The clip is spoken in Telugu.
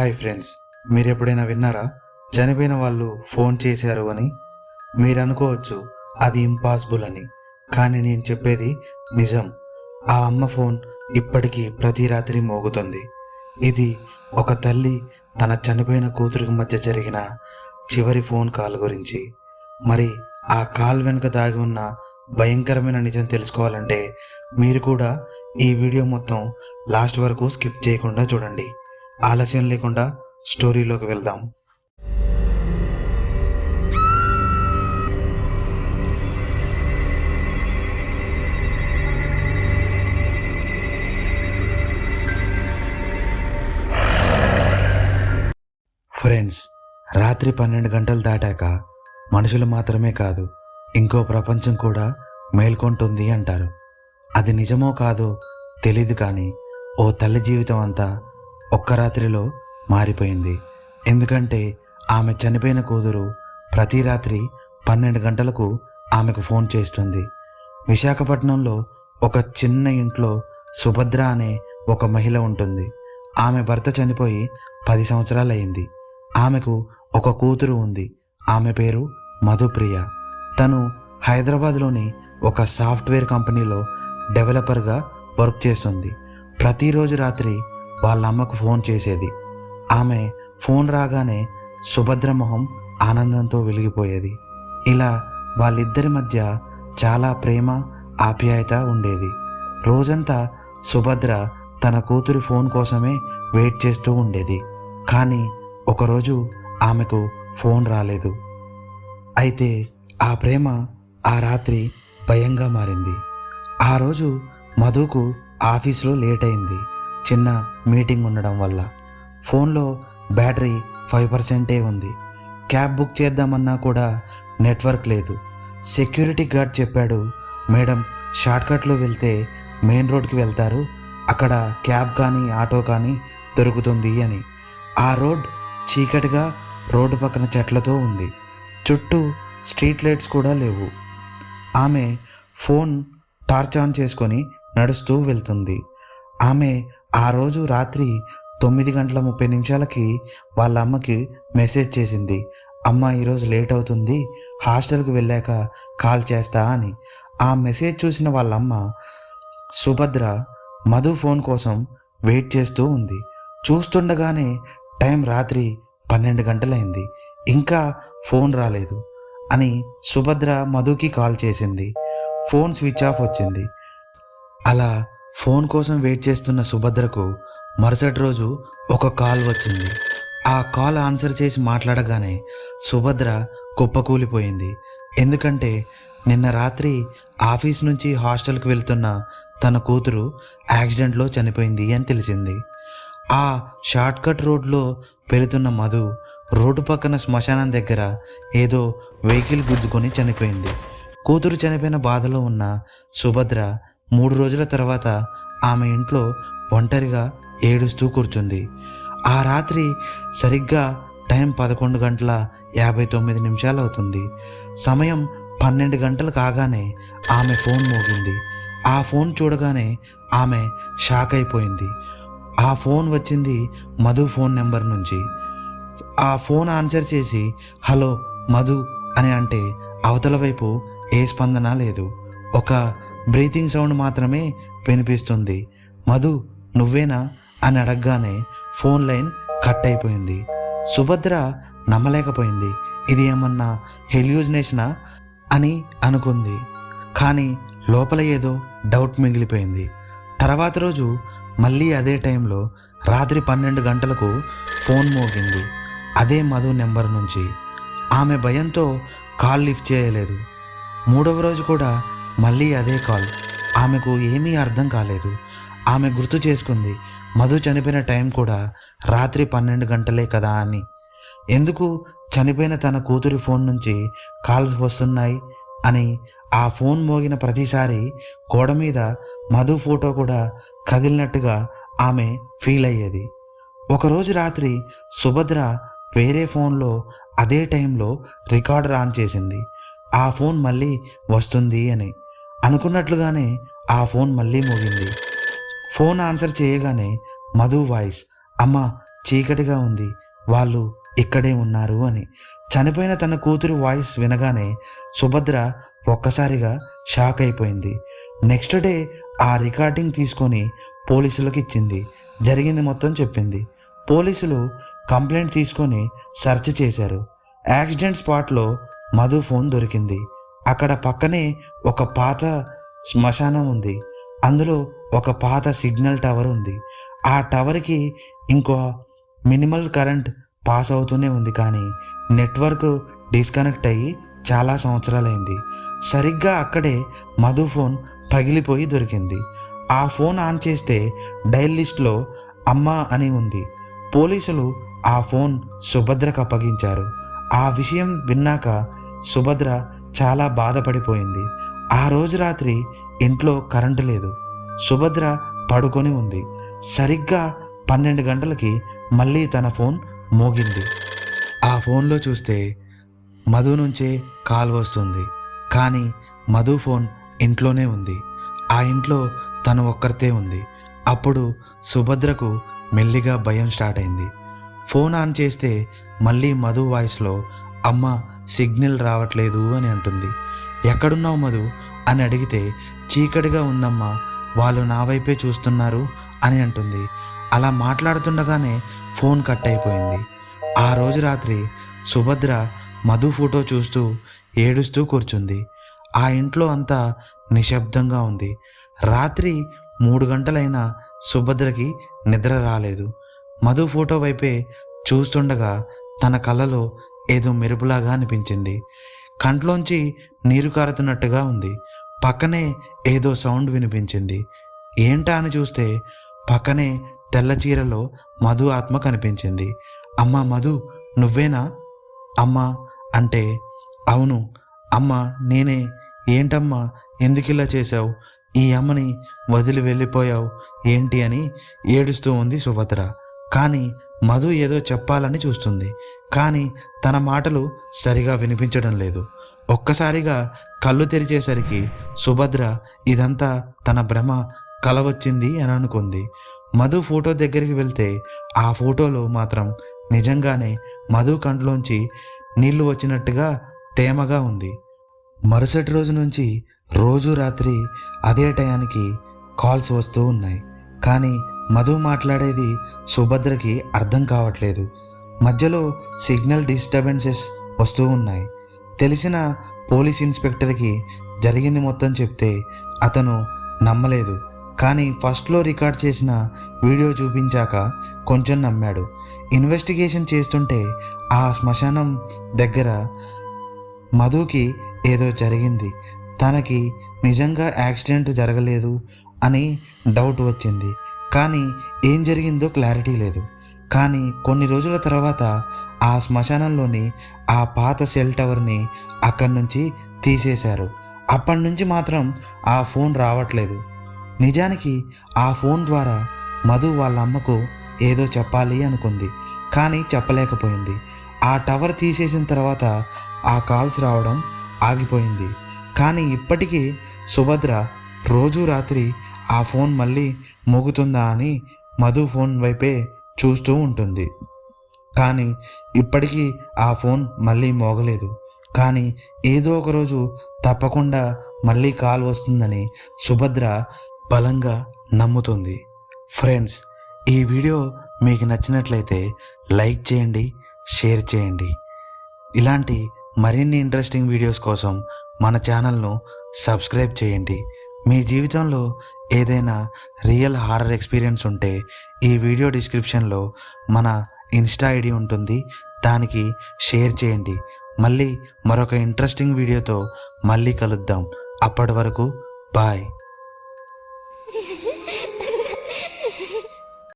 హాయ్ ఫ్రెండ్స్ మీరు ఎప్పుడైనా విన్నారా? చనిపోయిన వాళ్ళు ఫోన్ చేశారు అని? మీరు అనుకోవచ్చు అది ఇంపాసిబుల్ అని. కానీ నేను చెప్పేది నిజం. ఆ అమ్మ ఫోన్ ఇప్పటికీ ప్రతి రాత్రి మోగుతుంది. ఇది ఒక తల్లి తన చనిపోయిన కూతురికి మధ్య జరిగిన చివరి ఫోన్ కాల్ గురించి. మరి ఆ కాల్ వెనుక దాగి ఉన్న భయంకరమైన నిజం తెలుసుకోవాలంటే మీరు కూడా ఈ వీడియో మొత్తం లాస్ట్ వరకు స్కిప్ చేయకుండా చూడండి. ఆలస్యం లేకుండా స్టోరీలోకి వెళ్దాం. ఫ్రెండ్స్ రాత్రి పన్నెండు గంటలు దాటాక మనుషులు మాత్రమే కాదు ఇంకో ప్రపంచం కూడా మేల్కొంటుంది అంటారు. అది నిజమో కాదో తెలీదు కానీ ఓ తల్లి జీవితం అంతా ఒక్క రాత్రిలో మారిపోయింది. ఎందుకంటే ఆమె చనిపోయిన కూతురు ప్రతి రాత్రి పన్నెండు గంటలకు ఆమెకు ఫోన్ చేస్తుంది. విశాఖపట్నంలో ఒక చిన్న ఇంట్లో సుభద్ర అనే ఒక మహిళ ఉంటుంది. ఆమె భర్త చనిపోయి పది సంవత్సరాలు అయింది ఆమెకు ఒక కూతురు ఉంది. ఆమె పేరు మధుప్రియ. తను హైదరాబాద్లోని ఒక సాఫ్ట్వేర్ కంపెనీలో డెవలపర్గా వర్క్ చేస్తుంది. ప్రతిరోజు రాత్రి వాళ్ళ అమ్మకు ఫోన్ చేసేది. ఆమె ఫోన్ రాగానే సుభద్ర మొహం ఆనందంతో వెలిగిపోయేది. ఇలా వాళ్ళిద్దరి మధ్య చాలా ప్రేమ ఆప్యాయత ఉండేది. రోజంతా సుభద్ర తన కూతురి ఫోన్ కోసమే వెయిట్ చేస్తూ ఉండేది. కానీ ఒకరోజు ఆమెకు ఫోన్ రాలేదు. అయితే ఆ ప్రేమ ఆ రాత్రి భయంగా మారింది. ఆ రోజు మధుకు ఆఫీస్లో లేట్ అయింది. చిన్న మీటింగ్ ఉండడం వల్ల. ఫోన్లో బ్యాటరీ ఫైవ్ పర్సెంటే ఉంది. క్యాబ్ బుక్ చేద్దామన్నా కూడా నెట్వర్క్ లేదు. సెక్యూరిటీ గార్డ్ చెప్పాడు మేడం షార్ట్కట్లో వెళ్తే మెయిన్ రోడ్కి వెళ్తారు. అక్కడ క్యాబ్ కానీ ఆటో కానీ దొరుకుతుంది అని. ఆ రోడ్ చీకటిగా రోడ్డు పక్కన చెట్లతో ఉంది. చుట్టూ స్ట్రీట్ లైట్స్ కూడా లేవు. ఆమె ఫోన్ టార్చ్ ఆన్ చేసుకొని నడుస్తూ వెళ్తుంది. ఆమె ఆ రోజు రాత్రి తొమ్మిది గంటల ముప్పై నిమిషాలకి వాళ్ళ అమ్మకి మెసేజ్ చేసింది. అమ్మ ఈరోజు లేట్ అవుతుంది. హాస్టల్కి వెళ్ళాక కాల్ చేస్తా అని. ఆ మెసేజ్ చూసిన వాళ్ళ అమ్మ సుభద్ర మధు ఫోన్ కోసం వెయిట్ చేస్తూ ఉంది. చూస్తుండగానే టైం రాత్రి పన్నెండు గంటలైంది. ఇంకా ఫోన్ రాలేదు అని సుభద్ర మధుకి కాల్ చేసింది. ఫోన్ స్విచ్ ఆఫ్ వచ్చింది. అలా ఫోన్ కోసం వెయిట్ చేస్తున్న సుభద్రకు మరుసటి రోజు ఒక కాల్ వచ్చింది. ఆ కాల్ ఆన్సర్ చేసి మాట్లాడగానే సుభద్ర కుప్పకూలిపోయింది. ఎందుకంటే నిన్న రాత్రి ఆఫీస్ నుంచి హాస్టల్కి వెళ్తున్న తన కూతురు యాక్సిడెంట్లో చనిపోయింది అని తెలిసింది. ఆ షార్ట్కట్ రోడ్లో వెళుతున్న మధు రోడ్డు పక్కన శ్మశానం దగ్గర ఏదో వెహికల్ గుద్దుకొని చనిపోయింది. కూతురు చనిపోయిన బాధలో ఉన్న సుభద్ర మూడు రోజుల తర్వాత ఆమె ఇంట్లో ఒంటరిగా ఏడుస్తూ కూర్చుంది. ఆ రాత్రి సరిగ్గా టైం పదకొండు గంటల యాభై తొమ్మిది నిమిషాలు అవుతుంది సమయం పన్నెండు గంటలు కాగానే ఆమె ఫోన్ మోగింది. ఆ ఫోన్ చూడగానే ఆమె షాక్ అయిపోయింది. ఆ ఫోన్ వచ్చింది మధు ఫోన్ నెంబర్ నుంచి. ఆ ఫోన్ ఆన్సర్ చేసి హలో మధు అని అంటే అవతల వైపు ఏ స్పందన లేదు. ఒక బ్రీతింగ్ సౌండ్ మాత్రమే వినిపిస్తుంది. మధు నువ్వేనా? అని అడగగానే ఫోన్ లైన్ కట్ అయిపోయింది. సుభద్ర నమ్మలేకపోయింది. ఇది ఏమన్నా హెల్యూజినేషనా అని అనుకుంది. కానీ లోపల ఏదో డౌట్ మిగిలిపోయింది. తర్వాత రోజు మళ్ళీ అదే టైంలో రాత్రి పన్నెండు గంటలకు ఫోన్ మోగింది. అదే మధు నెంబర్ నుంచి. ఆమె భయంతో కాల్ లిఫ్ట్ చేయలేదు. మూడవ రోజు కూడా మళ్ళీ అదే కాల్. ఆమెకు ఏమీ అర్థం కాలేదు. ఆమె గుర్తు చేసుకుంది మధు చనిపోయిన టైం కూడా రాత్రి పన్నెండు గంటలే కదా అని. ఎందుకు? చనిపోయిన తన కూతురి ఫోన్ నుంచి కాల్స్ వస్తున్నాయి అని ఆ ఫోన్ మోగిన ప్రతిసారి గోడ మీద మధు ఫోటో కూడా కదిలినట్టుగా ఆమె ఫీల్ అయ్యేది. ఒకరోజు రాత్రి సుభద్ర వేరే ఫోన్లో అదే టైంలో రికార్డర్ ఆన్ చేసింది. ఆ ఫోన్ మళ్ళీ వస్తుంది అని. అనుకున్నట్లుగానే ఆ ఫోన్ మళ్ళీ మోగింది. ఫోన్ ఆన్సర్ చేయగానే మధు వాయిస్ అమ్మ చీకటిగా ఉంది వాళ్ళు ఇక్కడే ఉన్నారు అని. చనిపోయిన తన కూతురు వాయిస్ వినగానే సుభద్ర ఒక్కసారిగా షాక్ అయిపోయింది. నెక్స్ట్ డే ఆ రికార్డింగ్ తీసుకొని పోలీసులకు ఇచ్చింది. జరిగింది మొత్తం చెప్పింది. పోలీసులు కంప్లైంట్ తీసుకొని సెర్చ్ చేశారు. యాక్సిడెంట్ స్పాట్లో మధు ఫోన్ దొరికింది. అక్కడ పక్కనే ఒక పాత శ్మశానం ఉంది. అందులో ఒక పాత సిగ్నల్ టవర్ ఉంది. ఆ టవర్కి ఇంకో మినిమల్ కరెంట్ పాస్ అవుతూనే ఉంది కానీ నెట్వర్క్ డిస్కనెక్ట్ అయ్యి చాలా సంవత్సరాలైంది. సరిగ్గా అక్కడే మధు ఫోన్ పగిలిపోయి దొరికింది. ఆ ఫోన్ ఆన్ చేస్తే డైల్ లిస్ట్లో అమ్మ అని ఉంది. పోలీసులు ఆ ఫోన్ సుభద్రకు అప్పగించారు. ఆ విషయం విన్నాక సుభద్ర చాలా బాధపడిపోయింది. ఆ రోజు రాత్రి ఇంట్లో కరెంటు లేదు. సుభద్ర పడుకొని ఉంది. సరిగ్గా పన్నెండు గంటలకి మళ్ళీ తన ఫోన్ మోగింది. ఆ ఫోన్లో చూస్తే మధు నుంచే కాల్ వస్తుంది. కానీ మధు ఫోన్ ఇంట్లోనే ఉంది. ఆ ఇంట్లో తను ఒక్కరితే ఉంది. అప్పుడు సుభద్రకు మెల్లిగా భయం స్టార్ట్ అయింది. ఫోన్ ఆన్ చేస్తే మళ్ళీ మధు వాయిస్లో అమ్మ సిగ్నల్ రావట్లేదు అని అంటుంది. ఎక్కడున్నావు మధు? అని అడిగితే చీకటిగా ఉందమ్మా వాళ్ళు నా వైపే చూస్తున్నారు అని అంటుంది. అలా మాట్లాడుతుండగానే ఫోన్ కట్ అయిపోయింది ఆ రోజు రాత్రి సుభద్ర మధు ఫోటో చూస్తూ ఏడుస్తూ కూర్చుంది. ఆ ఇంట్లో అంతా నిశ్శబ్దంగా ఉంది. రాత్రి మూడు గంటలైనా సుభద్రకి నిద్ర రాలేదు. మధు ఫోటో వైపే చూస్తుండగా తన కలలో ఏదో మెరుపులాగా అనిపించింది. కంట్లోంచి నీరు కారుతున్నట్టుగా ఉంది. పక్కనే ఏదో సౌండ్ వినిపించింది. ఏంటా అని చూస్తే పక్కనే తెల్ల చీరలో మధు ఆత్మ కనిపించింది. అమ్మ మధు నువ్వేనా? అమ్మ అంటే అవును అమ్మ నేనే. ఏంటమ్మా ఎందుకు ఇలా చేశావు? ఈ అమ్మని వదిలి వెళ్ళిపోయావు ఏంటి అని ఏడుస్తూ ఉంది సుభద్ర. కానీ మధు ఏదో చెప్పాలని చూస్తుంది కానీ తన మాటలు సరిగా వినిపించడం లేదు. ఒక్కసారిగా కళ్ళు తెరిచేసరికి సుభద్ర ఇదంతా తన భ్రమ కల వచ్చింది అని అనుకుంది. మధు ఫోటో దగ్గరికి వెళ్తే ఆ ఫోటోలో మాత్రం నిజంగానే మధు కంట్లోంచి నీళ్ళు వచ్చినట్టుగా తేమగా ఉంది. మరుసటి రోజు నుంచి రోజు రాత్రి అదే టయానికి కాల్స్ వస్తూ ఉన్నాయి. కానీ మధు మాట్లాడేది సుభద్రకి అర్థం కావట్లేదు. మధ్యలో సిగ్నల్ డిస్టర్బెన్సెస్ వస్తూ ఉన్నాయి. తెలిసిన పోలీస్ ఇన్స్పెక్టర్కి జరిగింది మొత్తం చెప్తే అతను నమ్మలేదు. కానీ ఫస్ట్లో రికార్డ్ చేసిన వీడియో చూపించాక కొంచెం నమ్మాడు. ఇన్వెస్టిగేషన్ చేస్తుంటే ఆ శ్మశానం దగ్గర మధుకి ఏదో జరిగింది. తనకి నిజంగా యాక్సిడెంట్ జరగలేదు అని డౌట్ వచ్చింది. కానీ ఏం జరిగిందో క్లారిటీ లేదు. కానీ కొన్ని రోజుల తర్వాత ఆ శ్మశానంలోని ఆ పాత సెల్ టవర్ని అక్కడి నుంచి తీసేశారు. అప్పటి నుంచి మాత్రం ఆ ఫోన్ రావట్లేదు. నిజానికి ఆ ఫోన్ ద్వారా మధు వాళ్ళ అమ్మకు ఏదో చెప్పాలి అనుకుంది. కానీ చెప్పలేకపోయింది. ఆ టవర్ తీసేసిన తర్వాత ఆ కాల్స్ రావడం ఆగిపోయింది. కానీ ఇప్పటికీ సుభద్ర రోజు రాత్రి ఆ ఫోన్ మళ్ళీ మోగుతుందా అని మధు ఫోన్ వైపే చూస్తూ ఉంటుంది. కానీ ఇప్పటికీ ఆ ఫోన్ మళ్ళీ మోగలేదు. కానీ ఏదో ఒక రోజు తప్పకుండా మళ్ళీ కాల్ వస్తుందని సుభద్ర బలంగా నమ్ముతుంది. ఫ్రెండ్స్ ఈ వీడియో మీకు నచ్చినట్లయితే లైక్ చేయండి షేర్ చేయండి. ఇలాంటి మరిన్ని ఇంట్రెస్టింగ్ వీడియోస్ కోసం మన ఛానల్ను సబ్స్క్రైబ్ చేయండి. మీ జీవితంలో ఏదైనా రియల్ హారర్ ఎక్స్పీరియన్స్ ఉంటే ఈ వీడియో డిస్క్రిప్షన్లో మన ఇన్స్టా ఐడి ఉంటుంది. దానికి షేర్ చేయండి. మళ్ళీ మరొక ఇంట్రెస్టింగ్ వీడియోతో మళ్ళీ కలుద్దాం. అప్పటి వరకు బాయ్.